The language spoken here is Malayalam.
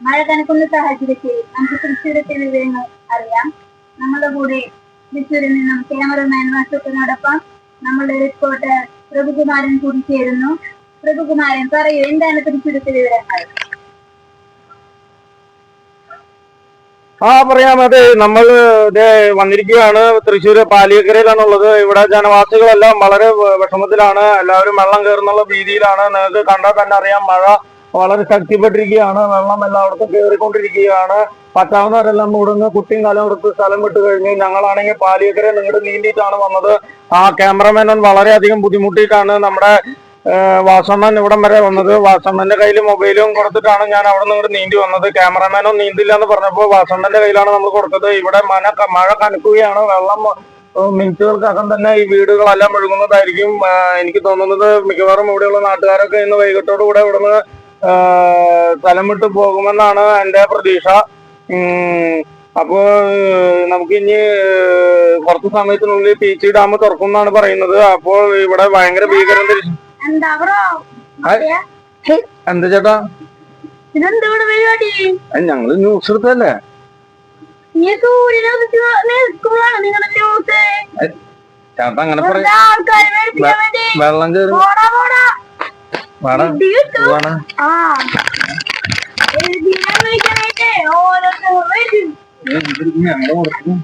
മഴ കനക്കുന്ന സാഹചര്യത്തിൽ നമുക്ക് തൃശ്ശൂരത്തെ വിവരങ്ങൾ അറിയാം. നമ്മുടെ കൂടെ തൃശ്ശൂരിൽ നിന്നും ക്യാമറമാൻ വാസുക്കനോടൊപ്പം നമ്മളുടെ റിപ്പോർട്ടർ പ്രഭുകുമാരൻ കൂടി ചേരുന്നു. പ്രഭുകുമാരൻ പറയൂ എന്താണ് തൃശ്ശൂരത്തെ വിവരങ്ങൾ? ആ പറയാം. അതെ നമ്മൾ വന്നിരിക്കുകയാണ് തൃശ്ശൂര് പാലിയക്കരയിലാണുള്ളത്. ഇവിടെ ജനവാസികളെല്ലാം വളരെ വിഷമത്തിലാണ്. എല്ലാവരും വെള്ളം കയറുന്നുള്ള ഭീതിയിലാണ്. നിങ്ങൾക്ക് കണ്ടാൽ തന്നെ അറിയാം മഴ വളരെ ശക്തിപ്പെട്ടിരിക്കുകയാണ്. വെള്ളം എല്ലായിടത്തും കയറിക്കൊണ്ടിരിക്കുകയാണ് പറ്റാവുന്നവരെല്ലാം ഇവിടുന്ന് കുട്ടിയും കാലം എടുത്ത് സ്ഥലം വിട്ട് കഴിഞ്ഞു. ഞങ്ങളാണെങ്കിൽ പാലിയക്കരെ നിങ്ങളുടെ നീന്തിയിട്ടാണ് വന്നത്. ആ ക്യാമറമാനൻ വളരെയധികം ബുദ്ധിമുട്ടിയിട്ടാണ് നമ്മുടെ വാസണ്ണൻ ഇവിടം വരെ വന്നത്. വാസണ്ണന്റെ കയ്യിൽ മൊബൈലും കൊടുത്തിട്ടാണ് ഞാൻ അവിടെ നിന്ന് നീന്തി വന്നത്. ക്യാമറമാനോ നീന്തില്ല എന്ന് പറഞ്ഞപ്പോൾ വാസണ്ണന്റെ കയ്യിലാണ് നമ്മൾ കൊടുത്തത്. ഇവിടെ മന മഴ കനക്കുകയാണ്. വെള്ളം മിനിറ്റുകൾക്കകം തന്നെ ഈ വീടുകളെല്ലാം ഒഴുകുന്നതായിരിക്കും. എനിക്ക് തോന്നുന്നത് മിക്കവാറും ഇവിടെയുള്ള നാട്ടുകാരൊക്കെ ഇന്ന് വൈകിട്ടോടുകൂടെ ഇവിടുന്ന് സ്ഥലം വിട്ടു പോകുമെന്നാണ് എന്റെ പ്രതീക്ഷ. അപ്പോ നമുക്ക് ഇനി കുറച്ച് സമയത്തിനുള്ളിൽ പീച്ചി ഡാം തുറക്കും എന്നാണ് പറയുന്നത്. അപ്പോൾ ഇവിടെ ഭയങ്കര ഭീകരം എന്താ ചേട്ടാ? ഞങ്ങൾ ന്യൂസ് എടുത്തല്ലേ ചേട്ടാ അങ്ങനെ പറയാം വെള്ളം കയറി ഓരോരുത്തർ വരും. ഞങ്ങൾ കൊടുക്കും.